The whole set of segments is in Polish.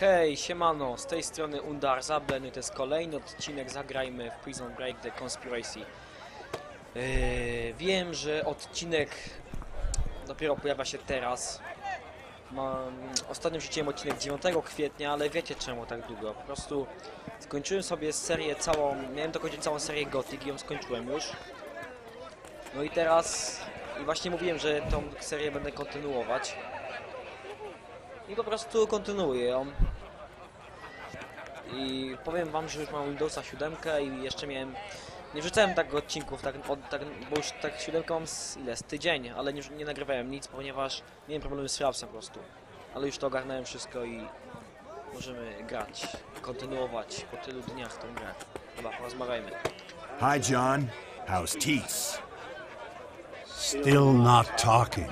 Hej, siemano, z tej strony Undar Zablen to jest kolejny odcinek Zagrajmy w Prison Break The Conspiracy. Yy, wiem, że odcinek dopiero pojawia się teraz. Mam, ostatnio wrzuciłem odcinek 9 kwietnia, ale wiecie czemu tak długo. Po prostu skończyłem sobie serię całą, miałem dokończyć całą serię Gothic i ją skończyłem już. No i teraz, i właśnie mówiłem, że tą serię będę kontynuować. I po prostu kontynuuję ją. I powiem wam, że już mam Windowsa 7 i jeszcze miałem... Nie wrzucałem tak odcinków, tak, od, tak, bo już tak 7 mam z ile? Z tydzień, ale nie, nie nagrywałem nic, ponieważ miałem problemy z Frapsem po prostu. Ale już to ogarnąłem wszystko i możemy grać, kontynuować po tylu dniach tą grę. Chyba porozmawiajmy. Hi, John. How's Teats? Still not talking.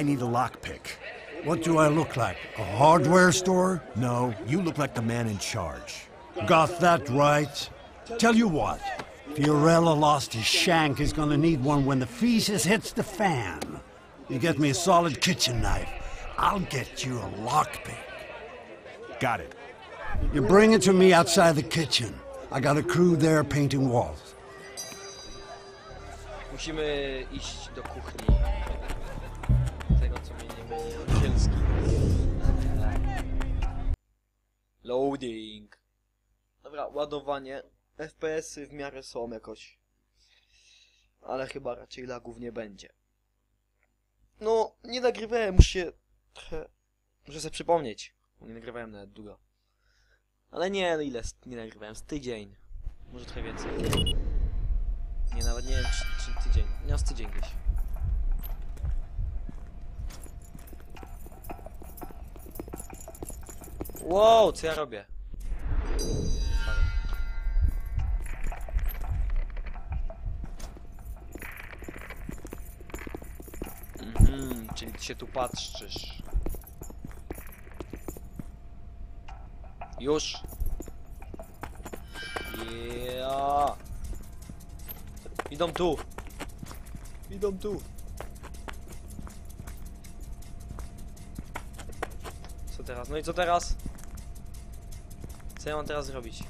I need a lockpick. What do I look like? A hardware store? No, you look like the man in charge. Got that right. Tell you what, Fiorella lost his shank. He's gonna need one when the feces hits the fan. You get me a solid kitchen knife. I'll get you a lockpick. Got it. You bring it to me outside the kitchen. I got a crew there painting walls. Musimy iść do kuchni. Angielski. Loading. Dobra, ładowanie. FPS-y w miarę są jakoś. Ale chyba raczej lagów nie będzie. No, nie nagrywałem się trochę... Muszę sobie przypomnieć. Nie nagrywałem nawet długo. Ale nie, no ile nie nagrywałem? Z tydzień. Może trochę więcej. Nie, nawet nie wiem czy, czy tydzień. Nie, z tydzień gdzieś. Wow, co ja robię? Mhm, czyli ty się tu patrzysz. Już. Yeah. Idą tu. Idą tu. Co teraz? No i co teraz? Co ja mam teraz zrobić?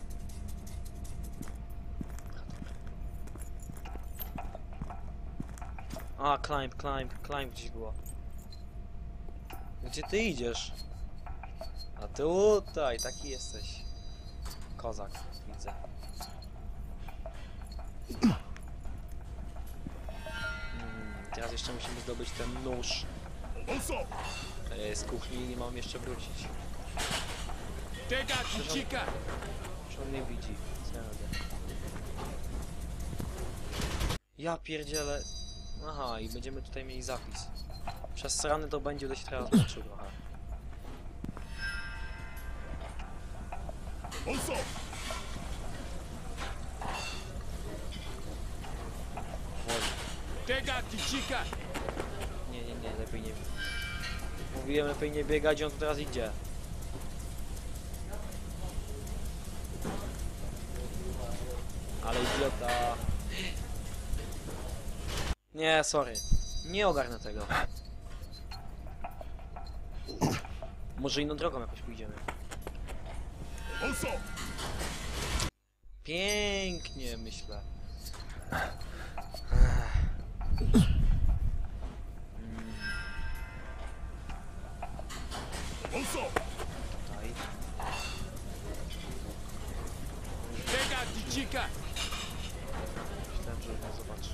A, climb, climb, climb gdzieś było. Gdzie ty idziesz? A tutaj, taki jesteś. Kozak, widzę. Mm, teraz jeszcze musimy zdobyć ten nóż. Z kuchni nie mam jeszcze wrócić. Czy on mnie widzi? Co ja robię? Ja pierdzielę. Aha, i będziemy tutaj mieli zapis. Przez strony to będzie dość teraz męczył trochę. Woli. Nie, nie, nie, lepiej nie. Mówiłem lepiej nie biegać, on tu teraz idzie. Ale idiota. Nie, sorry. Nie ogarnę tego. Może inną drogą jakoś pójdziemy. Pięknie, myślę. Myślałem, że mnie zobaczy.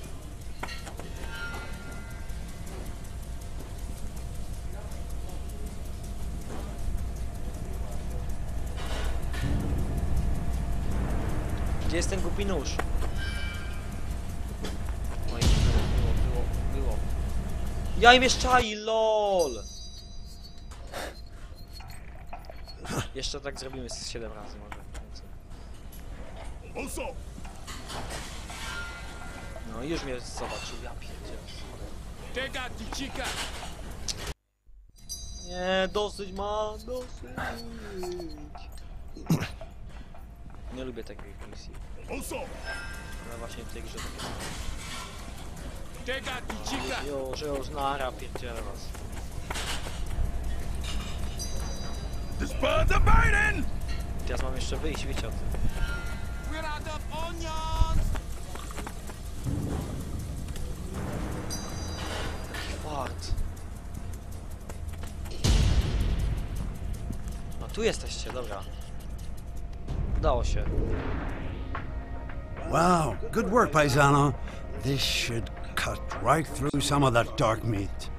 Gdzie jest ten głupi nóż? Oj, było, było, było, było. Ja im czai, lol! Jeszcze tak zrobimy z 7 razy może. więcej. No już mnie zobaczył, ja pierdzielę. Nie, dosyć ma, dosyć. Nie lubię takiej misji. Ale właśnie w tej grze takie Już, już, nara, pierdzielę was. Teraz mam jeszcze wyjść, wiecie o tym. Tu jesteście, dobra. Udało się. Wow, good work, Paisano. This should cut right through some of that dark meat.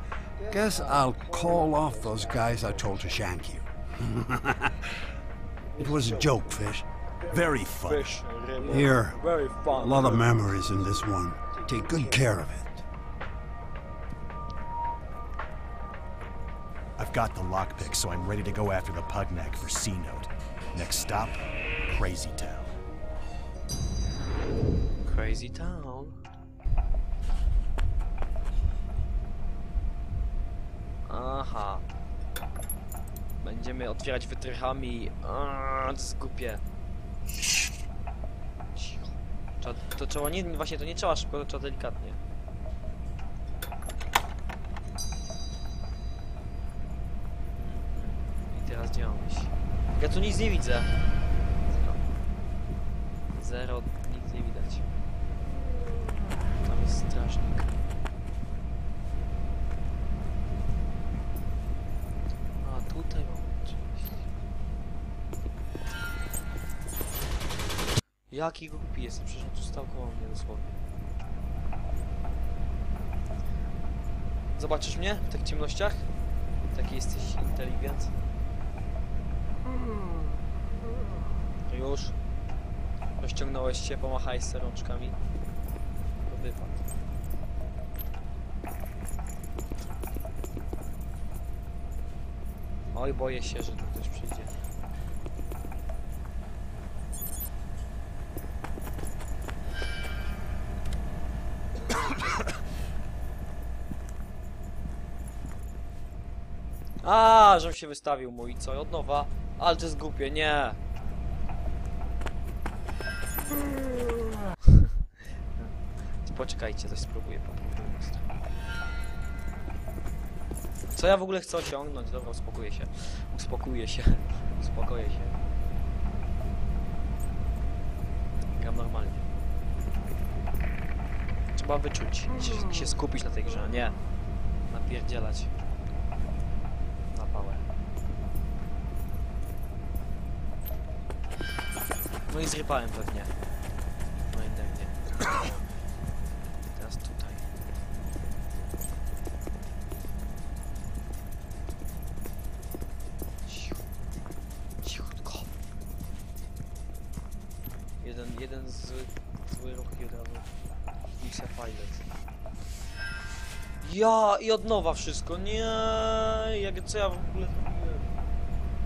Guess I'll call off those guys I told to shank you. it was a joke, Fish. Very fun. Fish. Here, a lot of memories in this one. Take good care of it. I've got the lockpick, so I'm ready to go after the Pugnac for C Note. Next stop, Crazy Town. Crazy Town. Aha. Będziemy otwierać wytrychami. Aaaa, to jest głupie. Trzeba, to trzeba nie, właśnie to nie trzeba szybko, to trzeba delikatnie. Teraz gdzie mam iść? Ja tu nic nie widzę. Zero. Zero, nic nie widać. Tam jest strażnik. A tutaj mam oczywiście. Jaki głupi jestem, przecież on tu stał koło mnie dosłownie. Zobaczysz mnie w tych ciemnościach? Taki jesteś inteligent. Już. Rozciągnąłeś się, pomachaj se rączkami. To wypad. Oj, boję się, że tu ktoś przyjdzie. A, żem się wystawił mój, co? Od nowa? Ale to jest głupie, nie. Poczekajcie, coś spróbuję po stronę. Co ja w ogóle chcę osiągnąć? Dobra, uspokoję się. Uspokoję się. Uspokoję się. Gram normalnie. Trzeba wyczuć. Się, się skupić na tej grze, nie napierdzielać. Na pałę. No i zrypałem pewnie. No i nie. Teraz tutaj. Cicho. Cichutko. Jeden, jeden zły, zły ruch i od razu pilot. Ja i od nowa wszystko. Nie, jak co ja w ogóle?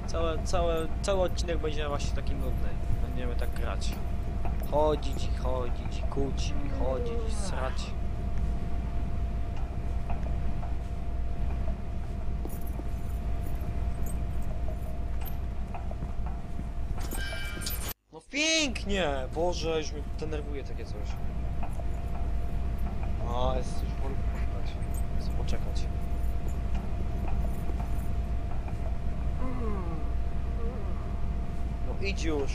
Całe, całe, cały odcinek będzie właśnie taki nudny. Będziemy tak grać. Chodzić i chodzić, i i chodzić i srać. No pięknie! Boże, już mnie denerwuje takie coś. A, jest już wolno poczekać. Poczekać. No idź już!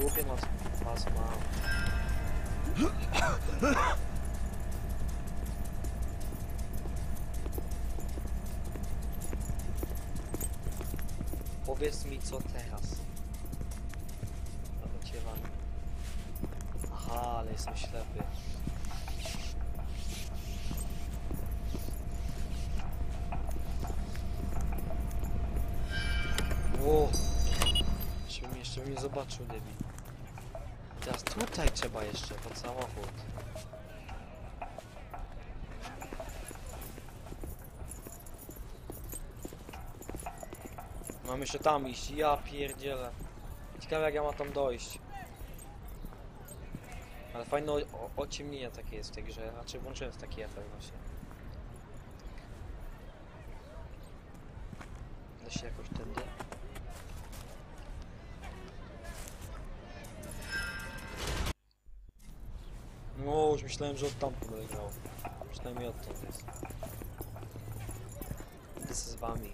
Dupie nas, was mam. Powiedz mi co teraz. Cię wam. Aha, ale jestem ślepy. Mnie, jeszcze mnie zobaczył, debil. Teraz tutaj trzeba jeszcze, pod samochód. Mam jeszcze tam iść, ja pierdzielę. Ciekawe jak ja mam tam dojść. Ale fajne ociemnienie takie jest w tej grze, raczej włączyłem taki efekt właśnie. Da się jakoś tędy? Już myślałem, że od tamtąd będę grał. Przynajmniej odtąd jest. wami.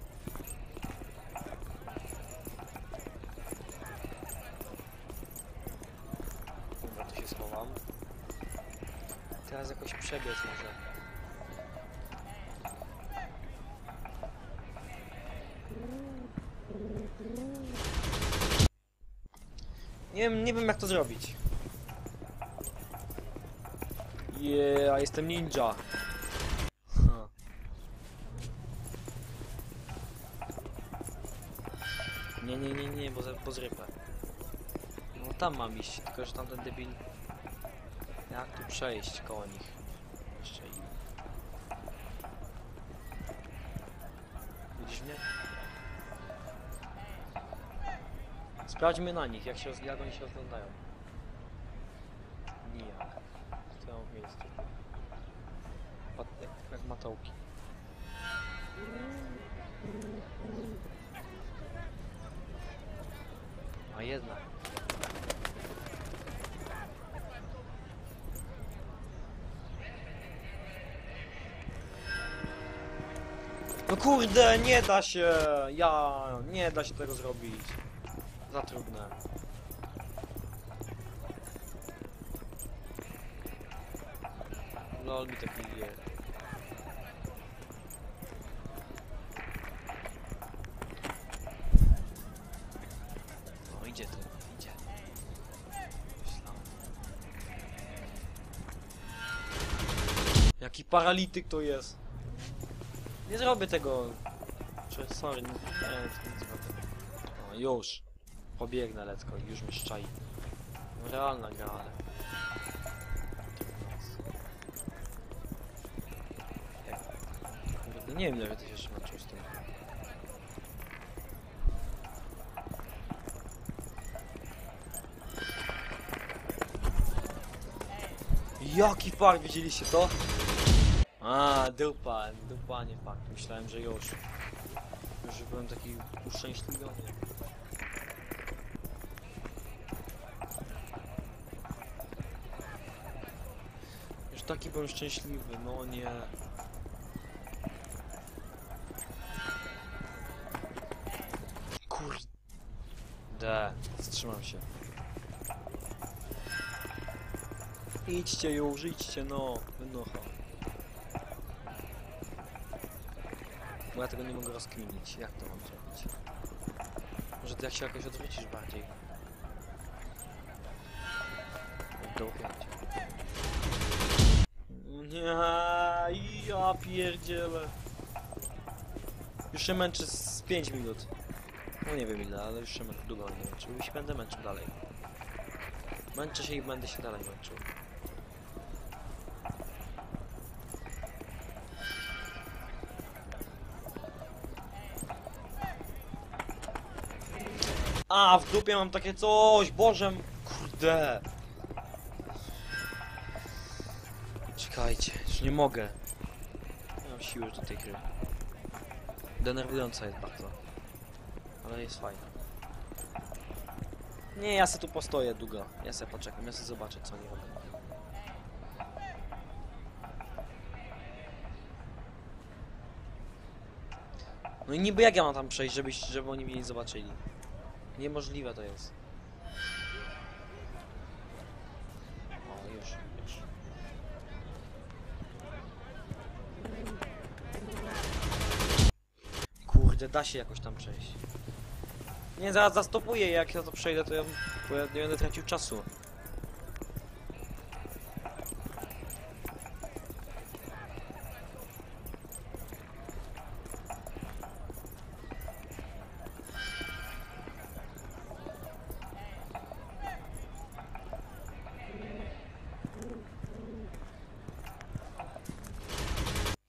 Dobra, tu się schowam. Teraz jakoś przebiec może. Nie wiem, nie wiem jak to zrobić. Yeah, jestem ninja. Nie, nie, nie, nie, bo, za- zrypę. No tam mam iść, tylko że tamten debil... Jak tu przejść koło nich? Jeszcze i... Widzisz mnie? Sprawdźmy na nich, jak, się, jak oni się rozglądają. Miejscu. Pat, jak, jak matołki. A jedna. No kurde, nie da się! Ja, nie da się tego zrobić. Za trudne. Lol mi tak nie No idzie tu, idzie. Jaki paralityk to jest. Nie zrobię tego. Czy, sorry, nie, nie, zrobię. O, już. Pobiegnę letko, już mnie szczai. No, realna gra, ale... Kurde, Nie wiem, ile ty jeszcze męczył z tym. Jaki fakt, widzieliście to? A, dupa, dupa, nie fakt. Myślałem, że już. Już byłem taki uszczęśliwiony. Już taki byłem szczęśliwy, no nie. Wstrzymam się. Idźcie już, idźcie, no. Wynocha. Bo ja tego nie mogę rozkminić. Jak to mam zrobić? Może ty jak się jakoś odwrócisz bardziej? Dopiąć. Nie, ja pierdzielę. Już się męczę z 5 minut. No nie wiem ile, ale już się długo nie męczył. Już się będę męczył dalej. Męczę się i będę się dalej męczył. A, w dupie mam takie coś, Boże, kurde. Czekajcie, już nie mogę. Nie mam siły do tej gry. Denerwująca jest bardzo. Ale jest fajna. Nie, ja se tu postoję długo. Ja se poczekam, ja se zobaczę co oni robią. No i niby jak ja mam tam przejść, żeby, żeby oni mnie nie zobaczyli? Niemożliwe to jest. O, już, już. Kurde, da się jakoś tam przejść. Nie, zaraz zastopuję, jak ja to przejdę, to ja, bo ja nie będę tracił czasu.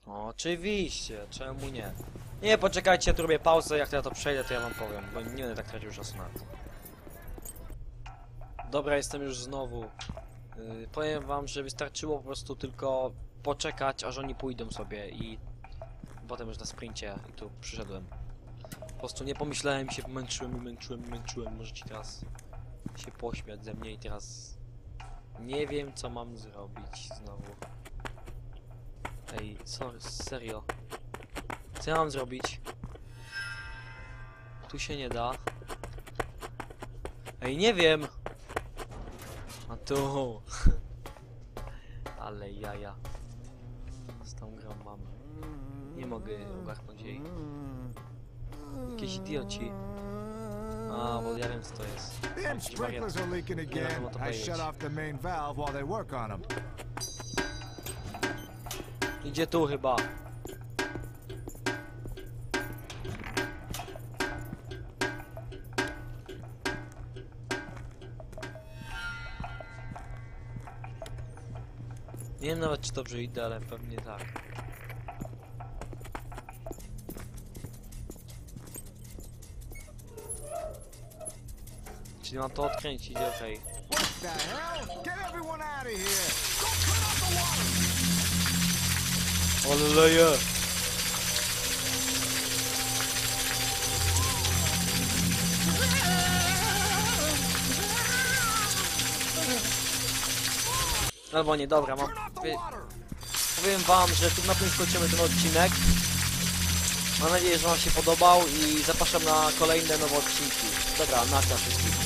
Oczywiście, czemu nie? Nie, poczekajcie, tu robię pauzę, jak ja to przejdę, to ja wam powiem, bo nie będę tak tracił czasu na to. Dobra, jestem już znowu. Yy, powiem wam, że wystarczyło po prostu tylko poczekać, aż oni pójdą sobie i potem już na sprincie i tu przyszedłem. Po prostu nie pomyślałem się, męczyłem i męczyłem i męczyłem. Możecie teraz się pośmiać ze mnie i teraz nie wiem co mam zrobić znowu. Ej, sorry, serio. Co ja mam zrobić? Tu się nie da. Ej, nie wiem! A tu... Ale jaja. Z tą grą mam. Nie mogę ogarnąć jej. Jakieś idioci. A, bo ja wiem co to jest. Sprinklers are leaking again. I shut off the main valve while they work on them. Idzie tu chyba. Nie wiem nawet czy dobrze idę, ale pewnie tak. Czyli mam to odkręcić, okej. Here! Ale leje! Albo nie, dobra, mam... Powie... Powiem wam, że tu na tym skończymy ten odcinek. Mam nadzieję, że wam się podobał i zapraszam na kolejne nowe odcinki. Dobra, na wszystkich.